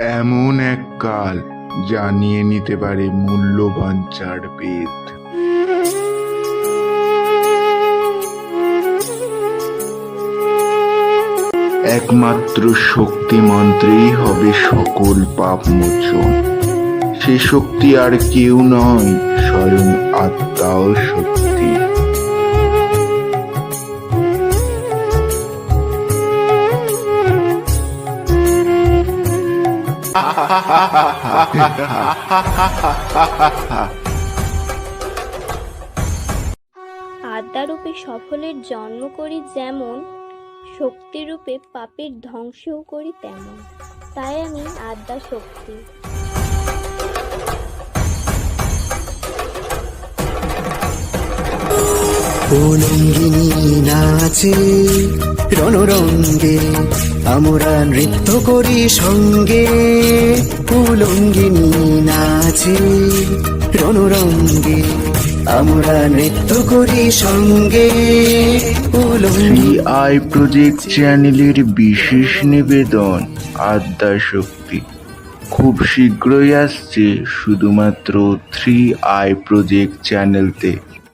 এমন এক কাল জানিয়ে নিতে পারে মূল্যবান চার বেদ। একমাত্র শক্তি মন্ত্রেই হবে সকল পাপ মোচন সে শক্তি আর কেউ নয়, স্বয়ং আত্মাও শক্তি আত্মারূপে সফলের জন্ম করি যেমন শক্তিরূপে পাপের ধ্বংসও করি তেমন। তাই আমি আদ্যা শক্তি উলঙ্গিনী নাচে রণরঙ্গে আমরা নৃত্য করি সঙ্গে। উলঙ্গিনী নাচে রণরঙ্গে আমরা নৃত্য করি সঙ্গে। আই প্রজেক্ট চ্যানেলের বিশেষ নিবেদন আদ্যা শক্তি। খুব শীঘ্রই আসছে শুধুমাত্র থ্রি আই প্রজেক্ট চ্যানেলতে।